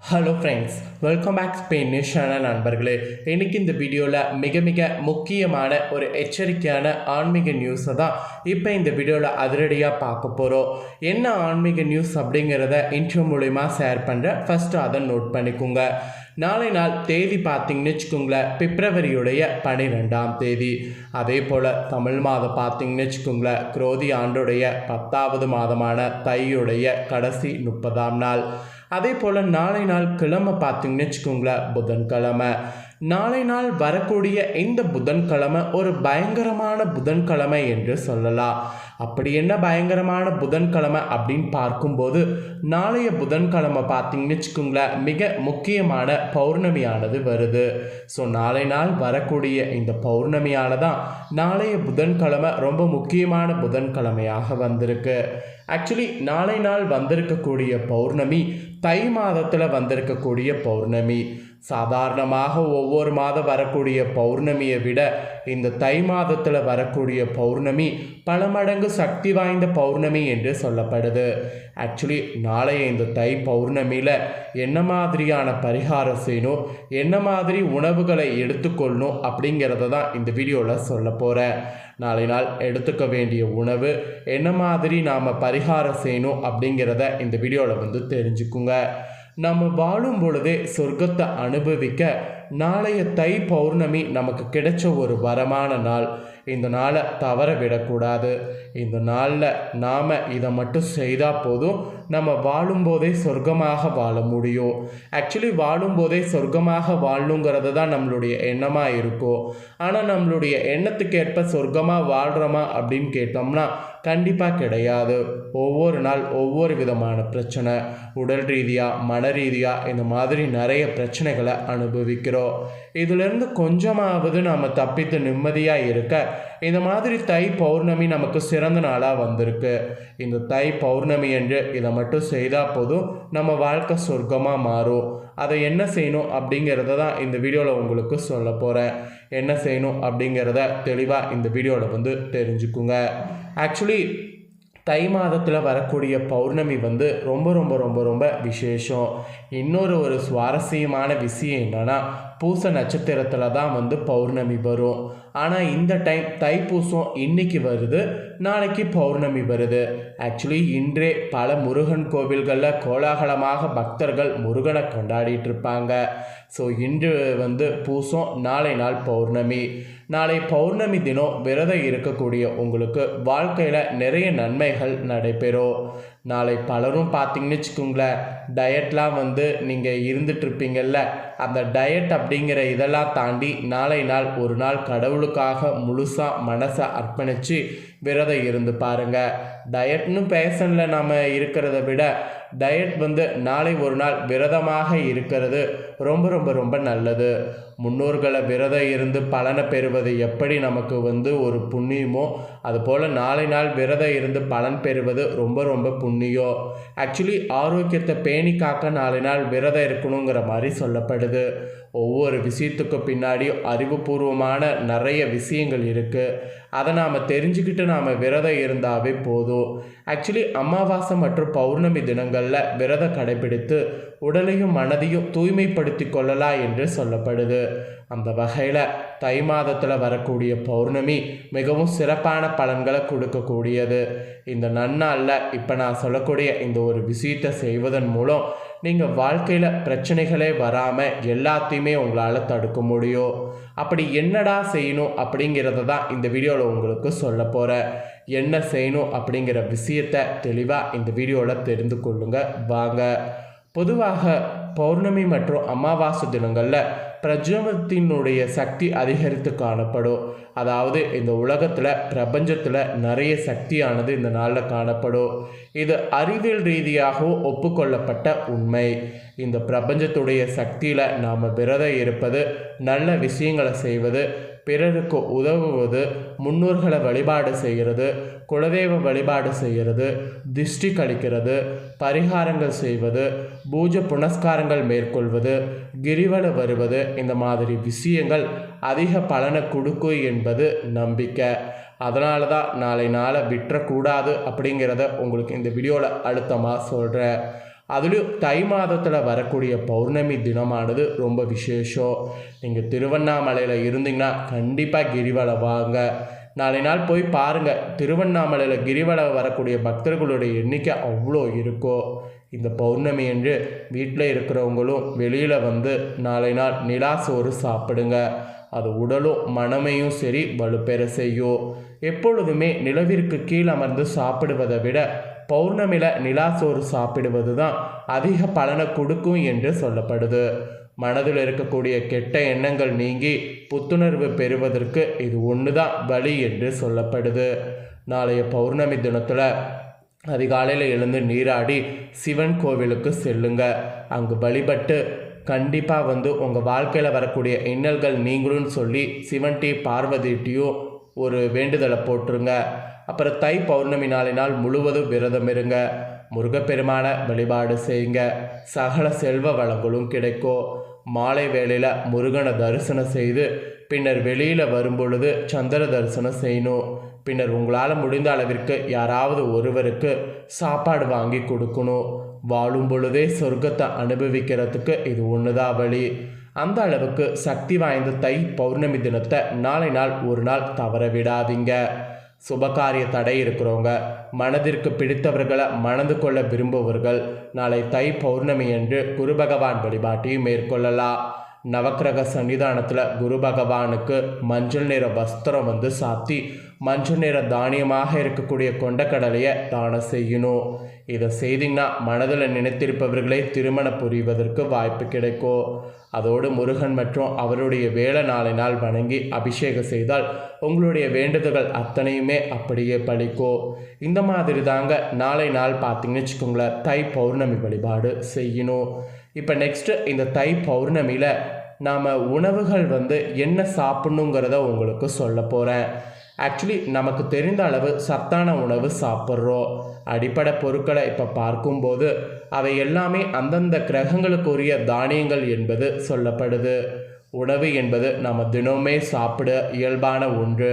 Hello friends welcome back Spain news channel நண்பர்களே. இன்றைக்கி இந்த வீடியோவில் மிக மிக முக்கியமான ஒரு எச்சரிக்கையான ஆன்மீக நியூஸை தான் இப்போ இந்த வீடியோவில் அதிரடியாக பார்க்க போகிறோம் என்ன ஆன்மீக நியூஸ் அப்படிங்கிறத இன்ட்ரோ மூலிமா ஷேர் பண்ணுறேன் ஃபஸ்ட்டு அதை நோட் பண்ணிக்கோங்க. நாளை நாள் தேதி பார்த்தீங்கன்னு வச்சுக்கோங்களேன் பிப்ரவரியுடைய பனிரெண்டாம் தேதி. அதே போல் தமிழ் மாதம் பார்த்தீங்கன்னு வச்சுக்கோங்களேன் குரோதி ஆண்டுடைய பத்தாவது மாதமான தையுடைய கடைசி முப்பதாம் நாள். அதே போல் நாளை நாள் கிழமை பார்த்தீங்கன்னு வச்சுக்கோங்களேன் புதன்கிழமை. நாளை நாள் வரக்கூடிய இந்த புதன்கிழமை ஒரு பயங்கரமான புதன்கிழமை என்று சொல்லலாம். அப்படி என்ன பயங்கரமான புதன்கிழமை அப்படின்னு பார்க்கும்போது நாளைய புதன்கிழமை பார்த்தீங்கன்னு வச்சுக்கோங்களேன் மிக முக்கியமான பௌர்ணமியானது வருது. ஸோ நாளை நாள் வரக்கூடிய இந்த பௌர்ணமியானதான் நாளைய புதன்கிழமை ரொம்ப முக்கியமான புதன்கிழமையாக வந்திருக்கு. ஆக்சுவலி நாளை நாள் வந்திருக்கக்கூடிய பௌர்ணமி தை மாதத்தில் வந்திருக்கக்கூடிய பௌர்ணமி. சாதாரணமாக ஒவ்வொரு மாதம் வரக்கூடிய பௌர்ணமியை விட இந்த தை மாதத்தில் வரக்கூடிய பௌர்ணமி பல மடங்கு சக்தி வாய்ந்த பௌர்ணமி என்று சொல்லப்படுது. ஆக்சுவலி நாளைய இந்த தை பௌர்ணமியில் என்ன மாதிரியான பரிகாரம் செய்யணும் என்ன மாதிரி உணவுகளை எடுத்துக்கொள்ளணும் அப்படிங்கிறத தான் இந்த வீடியோவில் சொல்ல போகிறேன் நாளை நாள் எடுத்துக்க வேண்டிய உணவு என்ன மாதிரி நாம் பரிகாரம் செய்யணும் அப்படிங்கிறத இந்த வீடியோவில் வந்து தெரிஞ்சுக்குங்க. நம்ம வாழும் பொழுதே சொர்க்கத்தை அனுபவிக்க நாளைய தை பௌர்ணமி நமக்கு கிடைச்ச ஒரு வரமான நாள். இந்த நாளை தவற விடக்கூடாது. இந்த நாளில் நாம் இதை மட்டும் செய்தால் போதும். நம்ம வாழும்போதே சொர்க்கமாக வாழ முடியும். ஆக்சுவலி வாழும்போதே சொர்க்கமாக வாழணுங்கிறது தான் நம்மளுடைய எண்ணமாக இருக்கும். ஆனால் நம்மளுடைய எண்ணத்துக்கேற்ப சொர்க்கமாக வாழ்கிறோமா அப்படின்னு கேட்டோம்னா கண்டிப்பாக கிடையாது. ஒவ்வொரு நாள் ஒவ்வொரு விதமான பிரச்சனை. உடல் ரீதியாக மன ரீதியாக இந்த மாதிரி நிறைய பிரச்சனைகளை அனுபவிக்கிறோம். இதிலிருந்து கொஞ்சமாவது நாம் தப்பித்து நிம்மதியாக இருக்க. இந்த மாதிரி தை பௌர்ணமி நமக்கு சிறந்த நாளாக வந்திருக்கு. இந்த தை பௌர்ணமி என்று இதை மட்டும் செய்தால் போதும் நம்ம வாழ்க்கை சொர்க்கமாக மாறும். அதை என்ன செய்யணும் அப்படிங்கிறத தான் இந்த வீடியோவில் உங்களுக்கு சொல்ல போகிறேன் என்ன செய்யணும் அப்படிங்கிறத தெளிவாக இந்த வீடியோவில் வந்து தெரிஞ்சுக்குங்க. ஆக்சுவலி தை மாதத்தில் வரக்கூடிய பௌர்ணமி வந்து ரொம்ப ரொம்ப ரொம்ப ரொம்ப விசேஷம். இன்னொரு ஒரு சுவாரஸ்யமான விஷயம் என்னென்னா பூச நட்சத்திரத்தில் தான் வந்து பௌர்ணமி வரும். ஆனால் இந்த டைம் தைப்பூசம் இன்றைக்கி வருது. நாளைக்கு பௌர்ணமி வருது. ஆக்சுவலி இன்றே பல முருகன் கோவில்களில் கோலாகலமாக பக்தர்கள் முருகனை கொண்டாடிட்டு இருப்பாங்க ஸோ இன்று வந்து பூசம் நாளை நாள் பௌர்ணமி. நாளை பௌர்ணமி தினம் விரதம் இருக்கக்கூடிய உங்களுக்கு வாழ்க்கையில் நிறைய நன்மைகள் நடைபெறும். நாளை பலரும் பார்த்தீங்கன்னு வச்சுக்கோங்களேன் டயட்லாம் வந்து நீங்கள் இருந்துகிட்ருப்பீங்கள்ல அந்த டயட் அப்படிங்கிற இதெல்லாம் தாண்டி நாளை நாள் ஒரு நாள் கடவுளுக்காக முழுசாக மனசை அர்ப்பணித்து விரதம் இருந்து பாருங்கள் டயட்னு பேஷனில் நாம் இருக்கிறத விட டயட் வந்து நாளை ஒரு நாள் விரதமாக இருக்கிறது ரொம்ப ரொம்ப ரொம்ப நல்லது. முன்னோர்களை விரதம் இருந்து பலனை பெறுவது எப்படி நமக்கு வந்து ஒரு புண்ணியமோ அதுபோல் நாளை நாள் விரதம் இருந்து பலன் பெறுவது ரொம்ப ரொம்ப புண்ணியம் ஆக்சுவலி ஆரோக்கியத்தை பேணி காக்க நாளை நாள் விரதம் இருக்கணுங்கிற மாதிரி சொல்லப்படுது. ஒவ்வொரு விஷயத்துக்கு பின்னாடி அறிவுபூர்வமான நிறைய விஷயங்கள் இருக்குது அதை நாம் தெரிஞ்சுக்கிட்டு நாம் விரதம் இருந்தாவே போதும். ஆக்சுவலி அமாவாசை மற்றும் பௌர்ணமி தினங்களில் விரதம் கடைபிடித்து உடலையும் மனதையும் தூய்மைப்படுத்தி கொள்ளலாம் என்று சொல்லப்படுது. அந்த வகையில் தை மாதத்தில் வரக்கூடிய பௌர்ணமி மிகவும் சிறப்பான பலன்களை கொடுக்கக்கூடியது. இந்த நன்னாளில் இப்போ நான் சொல்லக்கூடிய இந்த ஒரு விஷயத்தை செய்வதன் மூலம் நீங்கள் வாழ்க்கையில் பிரச்சனைகளே வராமல் எல்லாத்தையுமே உங்களால் தடுக்க முடியும். அப்படி என்னடா செய்யணும் அப்படிங்கிறத தான் இந்த வீடியோவில் உங்களுக்கு சொல்ல போகிறேன் என்ன செய்யணும் அப்படிங்கிற விஷயத்தை தெளிவாக இந்த வீடியோவில் தெரிந்து கொள்ளுங்க. வாங்க. பொதுவாக பௌர்ணமி மற்றும் அமாவாசை தினங்களில் பிரஜமத்தினுடைய சக்தி அதிகரித்து காணப்படும். அதாவது இந்த உலகத்தில் பிரபஞ்சத்தில் நிறைய சக்தியானது இந்த நாளில் காணப்படும். இது அறிவியல் ரீதியாகவும் ஒப்புக்கொள்ளப்பட்ட உண்மை. இந்த பிரபஞ்சத்துடைய சக்தியில் நாம் விரதம் இருப்பது நல்ல விஷயங்களை செய்வது பிறருக்கு உதவுவது முன்னோர்களை வழிபாடு செய்கிறது குலதெய்வ வழிபாடு செய்கிறது திஷ்டி கழிக்கிறது பரிகாரங்கள் செய்வது பூஜை புனஸ்காரங்கள் மேற்கொள்வது கிரிவல வருவது இந்த மாதிரி விஷயங்கள் அதிக பலனை கொடுக்கும் என்பது நம்பிக்கை. அதனால தான் நாளை நாளை விட்டுறக்கூடாது அப்படிங்கிறத உங்களுக்கு இந்த வீடியோவில் அழுத்தமாக சொல்கிறேன் அதுலேயும் தை மாதத்தில் வரக்கூடிய பௌர்ணமி தினமானது ரொம்ப விசேஷம். நீங்கள் திருவண்ணாமலையில் இருந்தீங்கன்னா கண்டிப்பாக கிரிவலம் வாங்க. நாளை நாள் போய் பாருங்கள் திருவண்ணாமலையில் கிரிவலம் வரக்கூடிய பக்தர்களுடைய எண்ணிக்கை அவ்வளோ இருக்கோ. இந்த பௌர்ணமி என்று வீட்டில் இருக்கிறவங்களும் வெளியில் வந்து நாளை நாள் நிலா சோறு சாப்பிடுங்க. அது உடலும் மனமையும் சரி வலுப்பெற செய்யும். எப்பொழுதுமே நிலவிற்கு கீழ் அமர்ந்து சாப்பிடுவதை விட பௌர்ணமியில் நிலா சோறு சாப்பிடுவது தான் அதிக பலனை கொடுக்கும் என்று சொல்லப்படுது. மனதில் இருக்கக்கூடிய கெட்ட எண்ணங்கள் நீங்கி புத்துணர்வு பெறுவதற்கு இது ஒன்று தான் வழி என்று சொல்லப்படுது. நாளைய பௌர்ணமி தினத்தில் அதிகாலையில் எழுந்து நீராடி சிவன் கோவிலுக்கு செல்லுங்க. அங்கு வழிபட்டு கண்டிப்பாக வந்து உங்கள் வாழ்க்கையில் வரக்கூடிய இன்னல்கள் நீங்களும் சொல்லி சிவன்டி பார்வதிட்டியும் ஒரு வேண்டுதலை போட்டுருங்க. அப்புறம் தை பௌர்ணமி நாளினால் முழுவதும் விரதம் இருங்க. முருகப்பெருமான வழிபாடு செய்யுங்க. சகல செல்வ வளங்களும் கிடைக்கும். மாலை வேளையில் முருகனை தரிசனம் செய்து பின்னர் வெளியில் வரும்பொழுது சந்திர தரிசனம் செய்யணும். பின்னர் உங்களால் முடிந்த அளவிற்கு யாராவது ஒருவருக்கு சாப்பாடு வாங்கி கொடுக்கணும். வாழும் பொழுதே சொர்க்கத்தை அனுபவிக்கிறதுக்கு இது ஒன்றுதான் வழி. அந்த அளவுக்கு சக்தி வாய்ந்த தை பௌர்ணமி தினத்தை நாளை நாள் ஒரு நாள் தவற விடாதீங்க. சுபகாரிய தடை இருக்கிறவங்க மனதிற்கு பிடித்தவர்களை மணந்து கொள்ள விரும்புபவர்கள் நாளை தை பௌர்ணமி என்று குரு பகவான் வழிபாட்டையும் மேற்கொள்ளலாம். நவக்கிரக சன்னிதானத்தில் குரு பகவானுக்கு மஞ்சள் நிற வஸ்திரம் வந்து சாத்தி மஞ்சள் நிற தானியமாக இருக்கக்கூடிய கொண்டக்கடலையை தானம் செய்யணும். இதை செய்தீங்கன்னா மனதில் நினைத்திருப்பவர்களே திருமணம் புரிவதற்கு வாய்ப்பு கிடைக்கும். அதோடு முருகன் மற்றும் அவருடைய வேலை நாளை நாள் வணங்கி அபிஷேகம் செய்தால் உங்களுடைய வேண்டுதல்கள் அத்தனையுமே அப்படியே பழிக்கும் இந்த மாதிரி தாங்க நாளை நாள் பார்த்தீங்கன்னு வச்சுக்கோங்களேன் தை பௌர்ணமி வழிபாடு செய்யணும். இப்போ நெக்ஸ்ட்டு இந்த தை பௌர்ணமியில் நாம் உணவுகள் வந்து என்ன சாப்பிட்ணுங்கிறத உங்களுக்கு சொல்ல போகிறேன் ஆக்சுவலி நமக்கு தெரிந்த அளவு சத்தான உணவு சாப்பிட்றோம். அடிப்படை பொருட்களை இப்போ பார்க்கும்போது அவை எல்லாமே அந்தந்த கிரகங்களுக்குரிய தானியங்கள் என்பது சொல்லப்படுது. உணவு என்பது நம்ம தினமே சாப்பிட இயல்பான ஒன்று.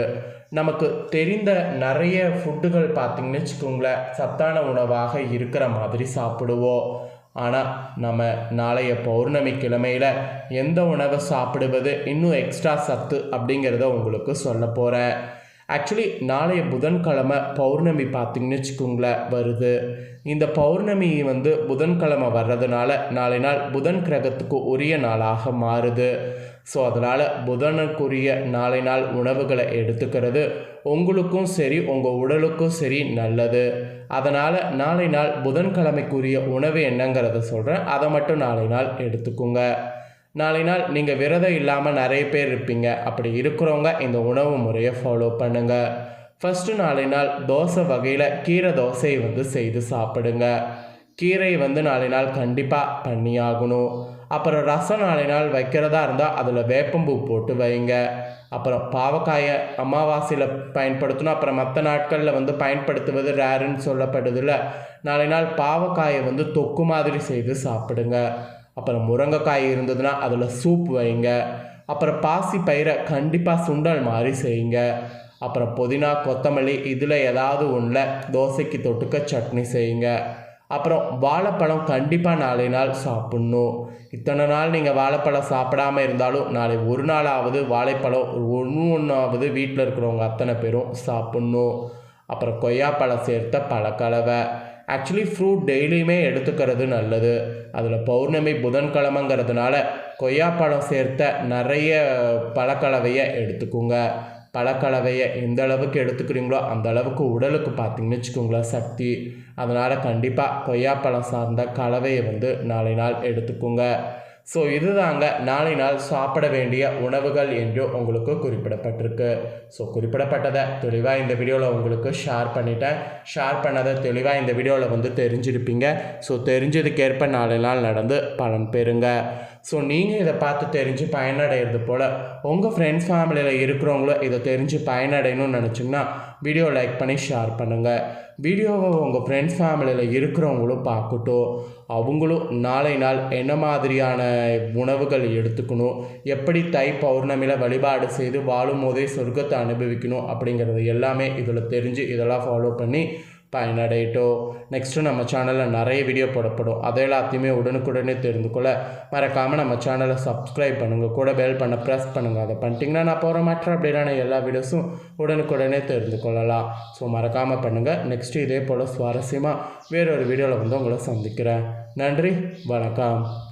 நமக்கு தெரிந்த நிறைய ஃபுட்டுகள் பார்த்திங்கன்னு வச்சுக்கோங்களேன் சத்தான உணவாக இருக்கிற மாதிரி சாப்பிடுவோம். ஆனால் நம்ம நாளைய பௌர்ணமி கிழமையில் எந்த உணவை சாப்பிடுவது இன்னும் எக்ஸ்ட்ரா சத்து அப்படிங்கிறத உங்களுக்கு சொல்ல போகிறேன் ஆக்சுவலி நாளைய புதன்கிழமை பௌர்ணமி பார்த்திங்கன்னு வச்சுக்கோங்களேன் வருது. இந்த பௌர்ணமி வந்து புதன்கிழமை வர்றதுனால நாளை நாள் புதன் கிரகத்துக்கு உரிய நாளாக மாறுது. ஸோ அதனால் புதனுக்குரிய நாளை நாள் உணவுகளை எடுத்துக்கிறது உங்களுக்கும் சரி உங்கள் உடலுக்கும் சரி நல்லது. அதனால் நாளை நாள் புதன்கிழமைக்குரிய உணவு என்னங்கிறத சொல்கிறேன் அதை மட்டும் நாளை நாள் எடுத்துக்கோங்க. நாளை நாள் நீங்கள் விரதம் இல்லாமல் நிறைய பேர் இருப்பீங்க. அப்படி இருக்கிறவங்க இந்த உணவு முறையை ஃபாலோ பண்ணுங்கள் ஃபஸ்ட்டு நாளை நாள் தோசை வகையில் கீரை தோசையை வந்து செய்து சாப்பிடுங்க. கீரை வந்து நாளை நாள் கண்டிப்பாக பண்ணி ஆகணும் அப்புறம் ரசம் நாளை நாள் வைக்கிறதா இருந்தால் அதில் வேப்பம்பூ போட்டு வைங்க. அப்புறம் பாவக்காயை அமாவாசையில் பயன்படுத்தணும். அப்புறம் மற்ற நாட்களில் வந்து பயன்படுத்துவது ரேருன்னு சொல்லப்படுதில்ல. நாளை நாள் பாவக்காயை வந்து தொக்கு மாதிரி செய்து சாப்பிடுங்க. அப்புறம் முருங்கைக்காய் இருந்ததுன்னா அதில் சூப் வைங்க. அப்புறம் பாசி பயிரை கண்டிப்பாக சுண்டல் மாதிரி செய்யுங்க. அப்புறம் புதினா கொத்தமல்லி இதில் ஏதாவது ஒன்றில் தோசைக்கு தொட்டுக்க சட்னி செய்யுங்க. அப்புறம் வாழைப்பழம் கண்டிப்பாக நாளை நாள் சாப்பிட்ணும். இத்தனை நாள் நீங்கள் வாழைப்பழம் சாப்பிடாம இருந்தாலும் நாளை ஒரு நாளாவது வாழைப்பழம் ஒன்று ஒன்றாவது வீட்டில் இருக்கிறவங்க அத்தனை பேரும் சாப்பிட்ணும். அப்புறம் கொய்யாப்பழம் சேர்த்த பழக்கலவை. ஆக்சுவலி ஃப்ரூட் டெய்லியுமே எடுத்துக்கிறது நல்லது. அதில் பௌர்ணமி புதன்கிழமைங்கிறதுனால கொய்யாப்பழம் சேர்த்த நிறைய பழக்கலவையை எடுத்துக்கோங்க. பழக்கலவையை எந்த அளவுக்கு எடுத்துக்கிறீங்களோ அந்த அளவுக்கு உடலுக்கு பார்த்தீங்கன்னு வச்சுக்கோங்களேன் சக்தி. அதனால் கண்டிப்பாக கொய்யாப்பழம் சார்ந்த கலவையை வந்து நாளை நாள் எடுத்துக்கோங்க. ஸோ இதுதாங்க நாளை நாள் சாப்பிட வேண்டிய உணவுகள் என்று உங்களுக்கு குறிப்பிடப்பட்டிருக்கு. ஸோ குறிப்பிடப்பட்டதை தெளிவாக இந்த வீடியோவில் உங்களுக்கு ஷேர் பண்ணிட்டேன். ஷேர் பண்ணதை தெளிவாக இந்த வீடியோவில் வந்து தெரிஞ்சிருப்பீங்க. ஸோ தெரிஞ்சதுக்கேற்ப நாளை நாள் நடந்து பலன் பெறுங்க. ஸோ நீங்கள் இதை பார்த்து தெரிஞ்சு பயனடைகிறது போல் உங்கள் ஃப்ரெண்ட்ஸ் ஃபேமிலியில் இருக்கிறவங்களும் இதை தெரிஞ்சு பயனடையணும்னு நினச்சிங்கன்னா வீடியோ லைக் பண்ணி ஷேர் பண்ணுங்கள் வீடியோவை உங்கள் ஃப்ரெண்ட்ஸ் ஃபேமிலியில் இருக்கிறவங்களும் பார்க்கட்டும். அவங்களும் நாளை நாள் என்ன மாதிரியான உணவுகள் எடுத்துக்கணும் எப்படி தை பௌர்ணமியில் வழிபாடு செய்து வாழும் போதே சொர்க்கத்தை அனுபவிக்கணும் அப்படிங்கிறது எல்லாமே இதில் தெரிஞ்சு இதெல்லாம் ஃபாலோ பண்ணி பயனடையட்டும். நெக்ஸ்ட்டு நம்ம சேனலில் நிறைய வீடியோ போடப்படும். அதை எல்லாத்தையுமே உடனுக்குடனே தெரிந்து கொள்ள மறக்காமல் நம்ம சேனலை சப்ஸ்கிரைப் பண்ணுங்கள் கூட பெல் பண்ண ப்ரெஸ் பண்ணுங்கள் அதை பண்ணிட்டீங்கன்னா நான் போகிற மற்ற அப்படின்னா எல்லா வீடியோஸும் உடனுக்குடனே தெரிந்து கொள்ளலாம். ஸோ மறக்காமல் பண்ணுங்கள் நெக்ஸ்ட்டு இதே போல் சுவாரஸ்யமாக வேறொரு வீடியோவில் வந்து உங்களை சந்திக்கிறேன். நன்றி. வணக்கம்.